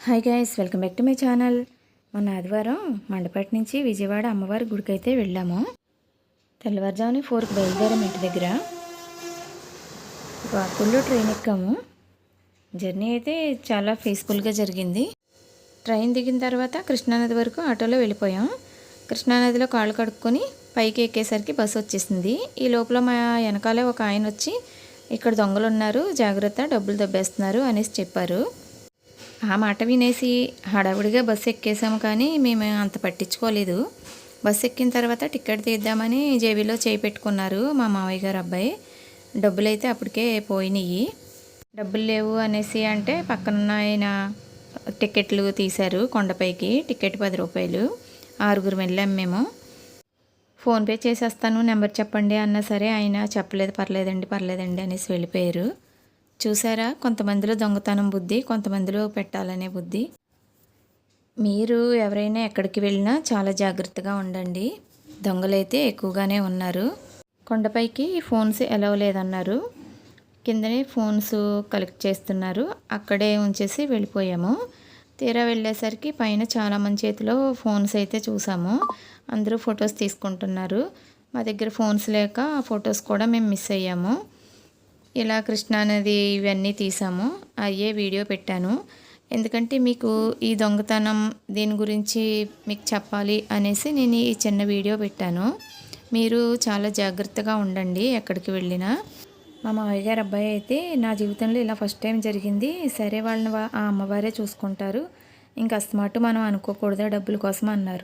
Hi guys welcome back to my channel మొన్న ఆదివారం మండపేట నుంచి విజయవాడ అమ్మవారి గుడికి అయితే వెళ్ళాము. తెల్లవారుజామున ఫోర్కి బయలుదేరాము ఇంటి దగ్గర. వాకుల్లో ట్రైన్ ఎక్కాము. జర్నీ అయితే చాలా పీస్ఫుల్గా జరిగింది. ట్రైన్ దిగిన తర్వాత కృష్ణానది వరకు ఆటోలో వెళ్ళిపోయాం. కృష్ణానదిలో కాళ్ళు కడుక్కొని పైకి ఎక్కేసరికి బస్సు వచ్చేసింది. ఈ లోపల మా వెనకాలే ఒక ఆయన వచ్చి ఇక్కడ దొంగలు ఉన్నారు జాగ్రత్త డబ్బులు దెబ్బేస్తున్నారు అనేసి చెప్పారు. ఆ మాట వినేసి హడావుడిగా బస్సు ఎక్కేసాము కానీ మేము అంత పట్టించుకోలేదు. బస్సు ఎక్కిన తర్వాత టికెట్ తీద్దామని జేబీలో చేయి పెట్టుకున్నారు మా మావయ్య గారు అబ్బాయి. డబ్బులు అయితే అప్పటికే పోయినాయి డబ్బులు లేవు అనేసి అంటే పక్కన ఆయన టికెట్లు తీశారు కొండపైకి టికెట్ పది రూపాయలు. ఆరుగురు వెళ్ళాము మేము. ఫోన్పే చేసేస్తాను నెంబర్ చెప్పండి అన్నా సరే ఆయన చెప్పలేదు పర్లేదండి పర్లేదండి అనేసి వెళ్ళిపోయారు. చూసారా? కొంతమందిలో దొంగతనం బుద్ధి కొంతమందిలో పెట్టాలనే బుద్ధి. మీరు ఎవరైనా ఎక్కడికి వెళ్ళినా చాలా జాగ్రత్తగా ఉండండి. దొంగలైతే ఎక్కువగానే ఉన్నారు. కొండపైకి ఫోన్స్ ఎలవ్ లేదన్నారు. కిందనే ఫోన్స్ కలెక్ట్ చేస్తున్నారు. అక్కడే ఉంచేసి వెళ్ళిపోయాము. తీరా వెళ్ళేసరికి పైన చాలా మంది చేతిలో ఫోన్స్ అయితే చూసాము. అందరూ ఫొటోస్ తీసుకుంటున్నారు. మా దగ్గర ఫోన్స్ లేక ఫొటోస్ కూడా మేము మిస్ అయ్యాము. ఇలా కృష్ణానది ఇవన్నీ తీసాము. అయ్యే వీడియో పెట్టాను. ఎందుకంటే మీకు ఈ దొంగతనం దీని గురించి మీకు చెప్పాలి అనేసి నేను ఈ చిన్న వీడియో పెట్టాను. మీరు చాలా జాగ్రత్తగా ఉండండి ఎక్కడికి వెళ్ళినా. మా మామయ్య గారు అబ్బాయి అయితే నా జీవితంలో ఇలా ఫస్ట్ టైం జరిగింది. సరే వాళ్ళని ఆ అమ్మవారే చూసుకుంటారు. ఇంకా అస్తమాటు మనం అనుకోకూడదా డబ్బుల కోసం అన్నారు.